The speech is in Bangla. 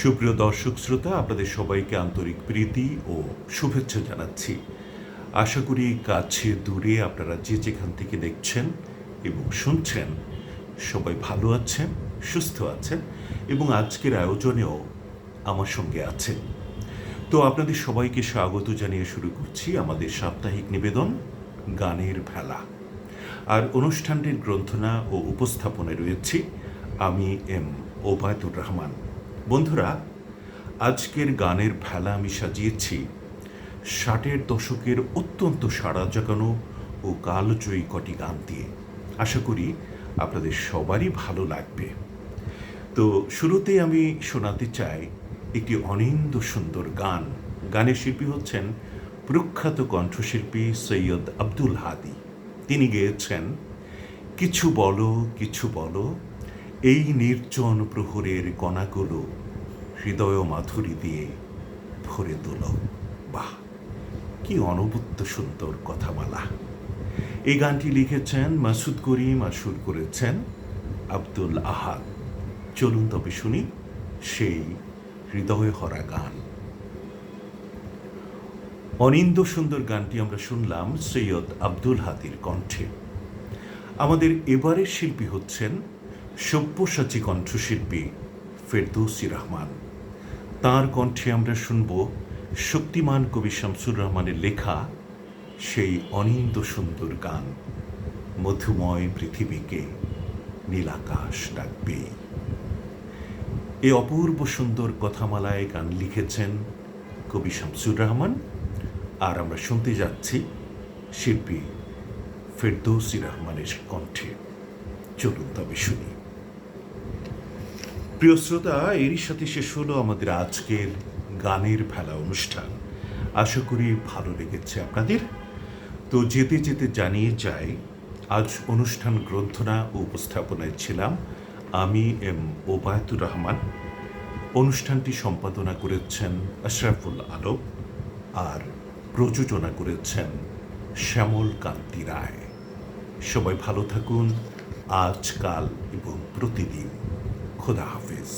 সুপ্রিয় দর্শক শ্রোতা, আপনাদের সবাইকে আন্তরিক প্রীতি ও শুভেচ্ছা জানাচ্ছি। আশা করি কাছে দূরে আপনারা যে যেখান থেকে দেখছেন এবং শুনছেন, সবাই ভালো আছেন, সুস্থ আছেন এবং আজকের আয়োজনেও আমার সঙ্গে আছেন। তো আপনাদের সবাইকে স্বাগত জানিয়ে শুরু করছি আমাদের সাপ্তাহিক নিবেদন, গানের ভেলা। আর অনুষ্ঠানটির গ্রন্থনা ও উপস্থাপনায় রয়েছি আমি এম ওবায়দুর রহমান। বন্ধুরা, আজকের গানের ভেলা আমি সাজিয়েছি। ষাটের দশকের অত্যন্ত সাড়া জাগানো ও কালজয়ী কটি গান দিয়ে। আশা করি আপনাদের সবারই ভালো লাগবে। তো শুরুতে আমি শোনাতে চাই একটি অনিন্দ সুন্দর গান। গানের শিল্পী হচ্ছেন প্রখ্যাত কণ্ঠশিল্পী সৈয়দ আব্দুল হাদি। তিনি গেয়েছেন, কিছু বলো কিছু বলো, এই নির্জন প্রহরের কণাগুলো হৃদয় মাধুরী দিয়ে ভরে তোলো, বাহ, কি অনবদ্য সুন্দর কথামালা এই গানটি লিখেছেন মাসুদ করিম, আর সুর করেছেন আব্দুল আহাদ। চলুন তবে শুনি সেই হৃদয় হরা গান। অনিন্দ সুন্দর গানটি আমরা শুনলাম সৈয়দ আব্দুল হাদির কণ্ঠে। আমাদের এবারের শিল্পী হচ্ছেন সব্যসাচী কণ্ঠশিল্পী ফেরদৌসি রহমান। তার কণ্ঠে আমরা শুনব শক্তিমান কবি শামসুর রহমানের লেখা সেই অনিন্দ সুন্দর গান, মধুময় পৃথিবীকে নীলাকাশ ডাকবে। এ অপূর্ব সুন্দর কথামালায় গান লিখেছেন কবি শামসুর রহমান। আর আমরা শুনতে যাচ্ছি শিল্পী ফেরদৌসি রহমানের কণ্ঠে। চলুন তবে শুনি। প্রিয় শ্রোতা, এরই সাথে শেষ হলো আমাদের আজকের গানের ভেলা অনুষ্ঠান। আশা করি ভালো লেগেছে আপনাদের। তো যেতে যেতে জানিয়ে যাই, আজ অনুষ্ঠান গ্রন্থনা ও উপস্থাপনায় ছিলাম আমি এম ওবায়তুর রহমান। অনুষ্ঠানটি সম্পাদনা করেছেন আশরাফুল আলম আর প্রযোজনা করেছেন শ্যামল কান্তি রায়। সবাই ভালো থাকুন, আজকাল এবং প্রতিদিন। খোদা হাফিজ